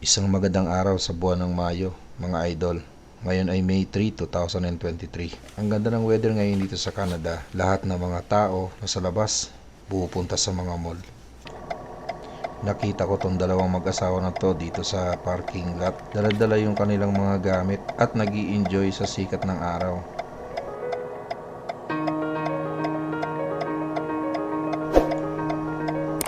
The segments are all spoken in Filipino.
Isang magandang araw sa buwan ng Mayo, mga idol. Ngayon ay May 3, 2023. Ang ganda ng weather ngayon dito sa Canada. Lahat ng mga tao na sa labas pupunta sa mga mall. Nakita ko tong dalawang mag-asawa na to dito sa parking lot. Daladala yung kanilang mga gamit at nag enjoy sa sikat ng araw.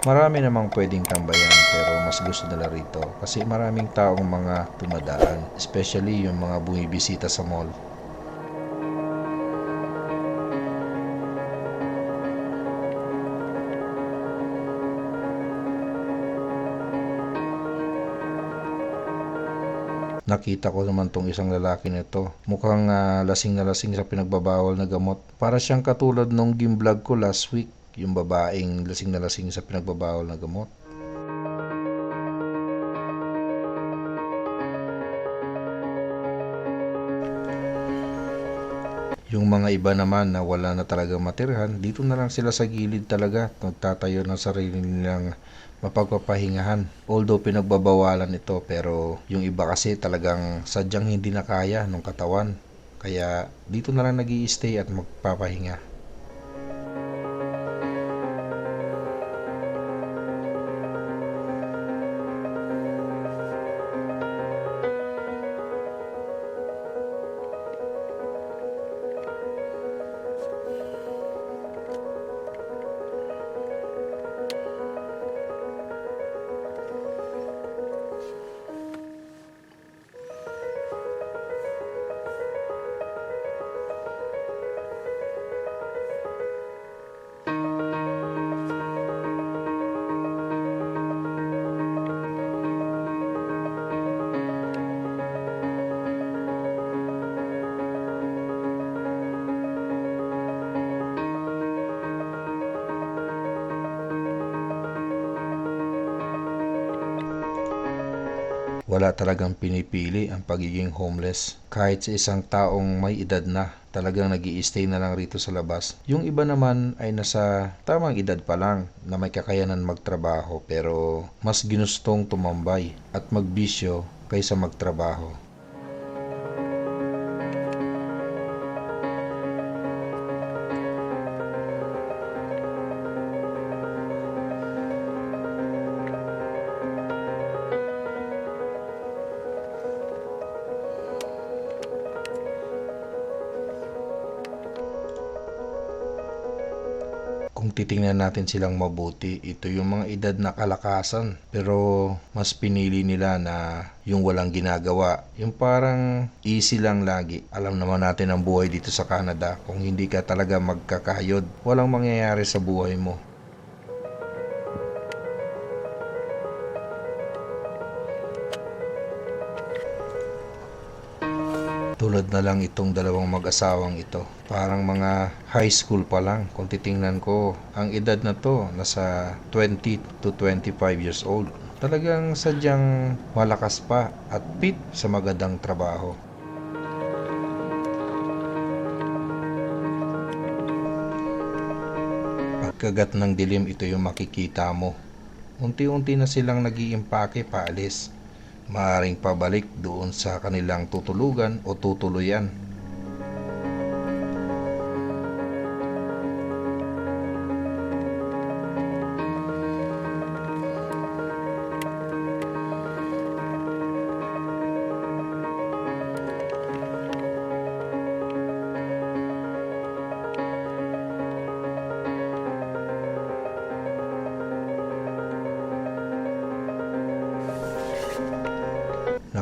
Marami namang pwedeng tambayan pero mas gusto nila rito kasi maraming taong mga tumadaan, especially yung mga bumibisita sa mall. Nakita ko naman tong isang lalaki nito. Mukhang ah, lasing na lasing sa pinagbabawal na gamot. Para siyang katulad nung gimblog ko last week, yung babaeng lasing na lasing sa pinagbabawal na gamot. Yung mga iba naman na wala na talaga matirhan, dito na lang sila sa gilid talaga, nagtatayo ng sarili nilang mapagpapahingahan. Although pinagbabawalan ito, pero yung iba kasi talagang sadyang hindi na kaya ng katawan. Kaya dito na lang nag stay at magpapahinga. Wala talagang pinipili ang pagiging homeless. Kahit sa isang taong may edad na, talagang nag stay na lang rito sa labas. Yung iba naman ay nasa tamang edad pa lang na may kakayanan magtrabaho pero mas ginustong tumambay at magbisyo kaysa magtrabaho. Titingnan natin silang mabuti, ito yung mga edad na kalakasan. Pero mas pinili nila na yung walang ginagawa. Yung parang easy lang lagi. Alam naman natin ang buhay dito sa Canada. Kung hindi ka talaga magkakayod, walang mangyayari sa buhay mo. Tulad na lang itong dalawang mag-asawang ito. Parang mga high school pa lang. Kung titingnan ko, ang edad na to, nasa 20 to 25 years old. Talagang sadyang malakas pa at fit sa magandang trabaho. Pagkagat ng dilim, ito yung makikita mo. Unti-unti na silang nag-iimpake paalis. Maaring pabalik doon sa kanilang tutulugan o tutuluyan.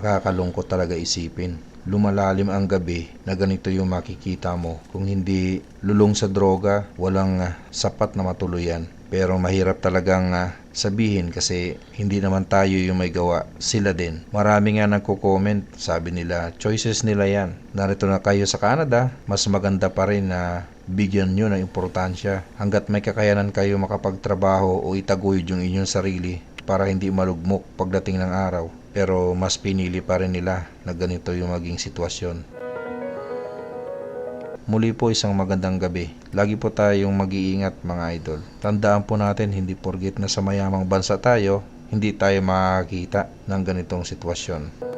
Nakakalungkot talaga isipin. Lumalalim ang gabi na ganito yung makikita mo. Kung hindi lulong sa droga, walang ah, sapat na matuluyan. Pero mahirap talagang ah, sabihin kasi hindi naman tayo yung may gawa. Sila din. Marami nga nagko-comment. Sabi nila, choices nila yan. Narito na kayo sa Canada, mas maganda pa rin na bigyan nyo ng importansya. Hanggat may kakayanan kayo makapagtrabaho o itaguyod yung inyong sarili para hindi malugmok pagdating ng araw. Pero mas pinili pa rin nila na ganito yung maging sitwasyon. Muli po isang magandang gabi. Lagi po tayong mag-iingat mga idol. Tandaan po natin hindi porgit na sa mayamang bansa tayo, hindi tayo makakita ng ganitong sitwasyon.